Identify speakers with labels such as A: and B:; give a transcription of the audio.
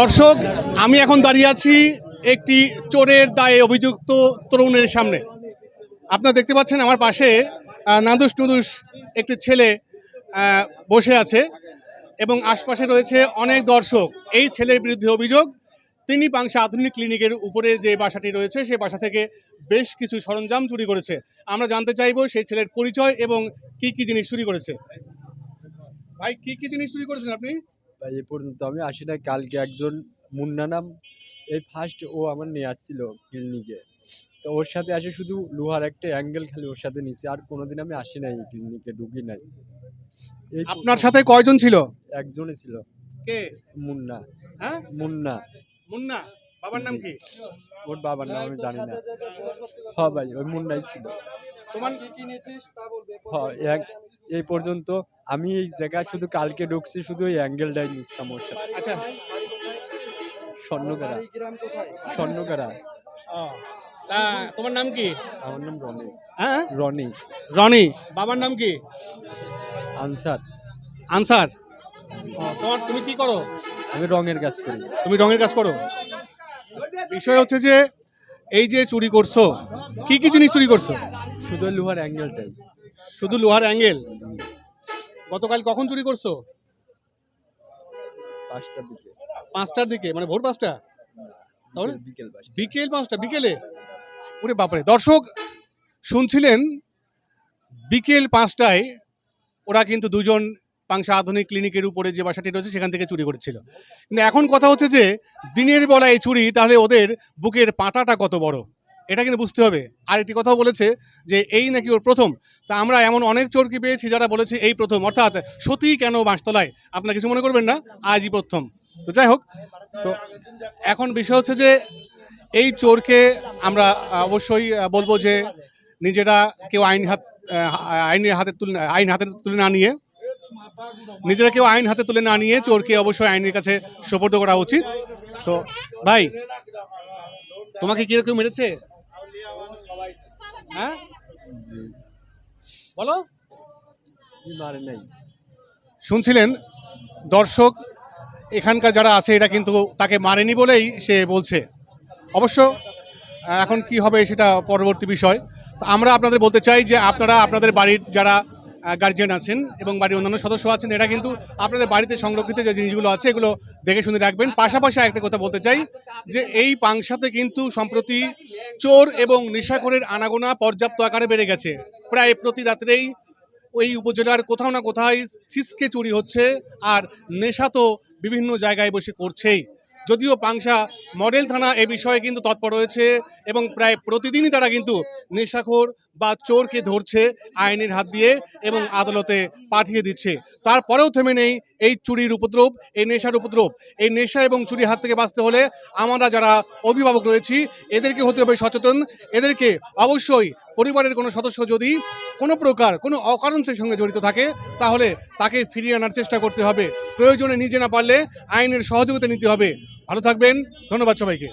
A: দর্শক, আমি এখন দাঁড়িয়ে আছি একটি চোরের দায়ে অভিযুক্ত তরুণের সামনে। আপনারা দেখতে পাচ্ছেন আমার পাশে নাদুস টুদুস একটি ছেলে বসে আছে এবং আশপাশে রয়েছে অনেক দর্শক। এই ছেলের বিরুদ্ধে অভিযোগ, তিনি পাংশা আধুনিক ক্লিনিকের উপরে যে বাসাটি রয়েছে সেই বাসা থেকে বেশ কিছু সরঞ্জাম চুরি করেছে। আমরা জানতে চাইব সেই ছেলের পরিচয় এবং কি কি জিনিস চুরি করেছে। ভাই, কি কি জিনিস চুরি করেছেন আপনি?
B: এ পর্যন্ত আমি আসি না কালকে একজন মুন্না নাম এই ফার্স্ট ও আমার নিয়ে আসছিল ক্লিনিকে তো ওর সাথে আসে শুধু লোহার একটা অ্যাঙ্গেল খালি ওর সাথে নিছি আর কোনোদিন আমি আসি নাই ক্লিনিকে ঢুকি নাই।
A: আপনার সাথে কয়জন ছিল?
B: একজনই ছিল।
A: কে?
B: মুন্না।
A: হ্যাঁ?
B: মুন্না।
A: মুন্না? বাবার নাম কি?
B: ওর বাবার নাম আমি জানি না। হ্যাঁ ভাই ওই মুন্নাই ছিল।
A: তোমার
B: হ্যাঁ এক- এই পর্যন্ত আমি এই জায়গায় শুধু কালকে ঢুকছি শুধু ওই অ্যাঙ্গেলটাই নিচ্ছিলাম ওর সাথে।
A: আচ্ছা
B: স্বর্ণকারা। স্বর্ণকারা।
A: তা তোমার নাম কি?
B: আমার নাম রনি।
A: হ্যাঁ?
B: রনি।
A: রনি বাবার নাম কি?
B: আনসার।
A: আনসার। তোমার তুমি কি করো?
B: আমি রঙের কাজ করি।
A: তুমি রঙের কাজ করো? বিষয় হচ্ছে যে এই যে চুরি করছ কি কি জিনিস চুরি করছ?
B: শুধু লোহার অ্যাঙ্গেলটাই
A: শুধু লোহার অ্যাঙ্গেল গতকাল কখন চুরি করছ?
B: পাঁচটার দিকে।
A: পাঁচটার দিকে মানে ভোর পাঁচটা? তাহলে?
B: বিকেল- বিকেল পাঁচটা।
A: বিকেল পাঁচটা বিকেলে? ওরে বাপরে দর্শক শুনছিলেন বিকেল পাঁচটায় ওরা কিন্তু দুজন পাংশা আধুনিক ক্লিনিকের উপরে যে বাসাটি রয়েছে সেখান থেকে চুরি করেছিল। কিন্তু এখন কথা হচ্ছে যে, দিনের বেলা এই চুরি, তাহলে ওদের বুকের পাটাটা কত বড়? এটা কিন্তু বুঝতে হবে। আর একটি কথাও বলেছে যে, এই নাকি ওর প্রথম। তা আমরা এমন অনেক চোরকে পেয়েছি যারা বলেছে এই প্রথম। অর্থাৎ সতী কেন বাঁশতলায়? আপনারা কিছু মনে করবেন না? আজই প্রথম। তো যাই হোক, তো এখন বিষয় হচ্ছে যে, এই চোরকে আমরা অবশ্যই বলব যে, নিজেরা কেউ আইন হাত আইনের হাতে তুলে, আইন হাতে তুলে না নিয়ে নিজেরা কেউ আইন হাতে তুলে না নিয়ে চোরকে অবশ্যই আইনের কাছে সোপর্দ করা উচিত। তো, ভাই, তোমাকে কি কেউ মেরেছে? হ্যাঁ? বলো। শুনছিলেন, দর্শক এখানকার যারা আছে এটা কিন্তু তাকে মারেনি বলেই সে বলছে। অবশ্য, এখন কি হবে সেটা পরবর্তী বিষয়। তো আমরা আপনাদের বলতে চাই যে আপনারা, আপনাদের বাড়ির যারা গার্জিয়ান আছেন এবং বাড়ির অন্যান্য সদস্য আছেন এটা কিন্তু আপনাদের বাড়িতে সংরক্ষিত যে জিনিসগুলো আছে, এগুলো দেখে শুনে রাখবেন। পাশাপাশি একটা কথা বলতে চাই যে এই পাংশাতে কিন্তু সম্প্রতি চোর এবং নেশাখোরের আনাগোনা পর্যাপ্ত আকারে বেড়ে গেছে। প্রায় প্রতি রাত্রেই ওই উপজেলার কোথাও না কোথায় ছিসকে চুরি হচ্ছে আর নেশা তো বিভিন্ন জায়গায় বসে করছেই। যদিও পাংশা মডেল থানা এ বিষয়ে কিন্তু তৎপর রয়েছে এবং প্রায় প্রতিদিনই তারা কিন্তু নেশাখোর বা চোরকে ধরছে আইনের হাত দিয়ে এবং আদালতে পাঠিয়ে দিচ্ছে। তারপরেও থেমে নেই এই চুরির উপদ্রব, এই নেশার উপদ্রব। এই নেশা এবং চুরির হাত থেকে বাঁচতে হলে আমরা যারা অভিভাবক রয়েছি, এদেরকে হতে হবে সচেতন। এদেরকে অবশ্যই পরিবারের কোনো সদস্য যদি কোনো প্রকার কোনো অকারণসের সঙ্গে জড়িত থাকে, তাহলে তাকে ফিরিয়ে আনার চেষ্টা করতে হবে। প্রয়োজনে নিজে না পারলে আইনের সহযোগিতা নিতে হবে। ভালো থাকবেন, ধন্যবাদ সবাইকে।